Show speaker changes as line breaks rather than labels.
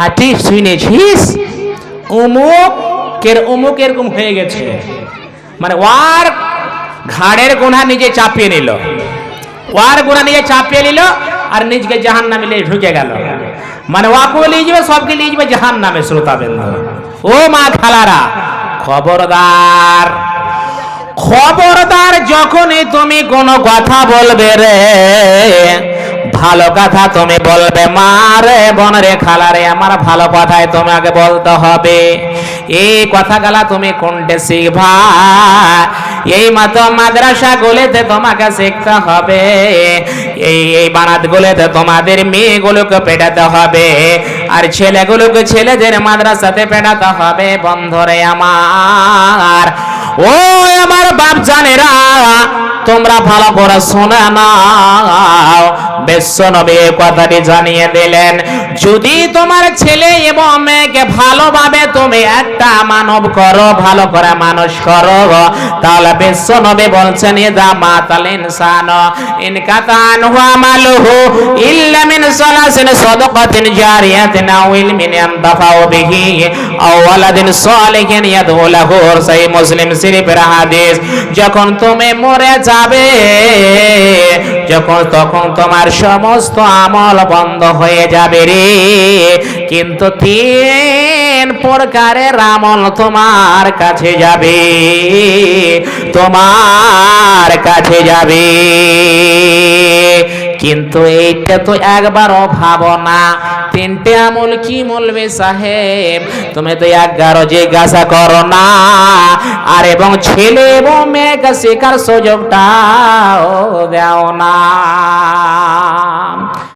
হাতি শুনেছিস অমুক কের অমুক এরকম হয়ে গেছে। মানে ওয়ার ঘাড়ের গোনা নিজে চাপিয়ে নিল। ওয়ার গোনা নিজে চাপিয়ে নিল আর নিজকে জাহান নামে ঢুকে গেল। মানে ওয়াকেও নিয়ে যাবে সবকে নিয়ে যাবে জাহান নামে শ্রোতা ও মা খালারা, খবরদার খবরদার যখনই তুমি কোনো কথা বলবে রে ভালো কথা তুমি বলবে, মা রে বোন রে খালা রে, আমার ভালো কথাই তোমাকে বলতে হবে। এই কথাগুলা তুমি কোনটে শিখবা? এই মতো মাদ্রাসা গুলিতে তোমাকে শিখতে হবে। এই এই বানাত গুলিতে তোমাদের মেয়েগুলোকে পেটাতে হবে, আর ছেলেগুলোকে ছেলেদের মাদ্রাসাতে পেটাতে হবে। বন্ধরে আমার, ও আমার বাপ জানেরা তোমরা ভালো করে শোনা নাও। বিশ্বনবী কথাটি জানিয়ে দিলেন, যদি তোমার ছেলে এবং মেয়েকে ভালোভাবে তুমি একটা মানব করো, ভালো করে মানুষ করো, তাহলে বিশ্বনবী বলছেন মুসলিম যখন তুমি মরে যাবে যখন তখন তোমার সমস্ত আমল বন্ধ হয়ে যাবে রে। কিন্তু তিন প্রকারের আমল তোমার কাছে যাবে। তোমার কাছে যাবে। কিন্তু এইটা তো একবারও ভাবো না। তিনটে আমল কি বলবে সাহেব? তুমি তো এগারো জিজ্ঞাসা করো না। আর এবং ছেলে এবং মেয়েকে শেখার সুযোগটাও দাও না।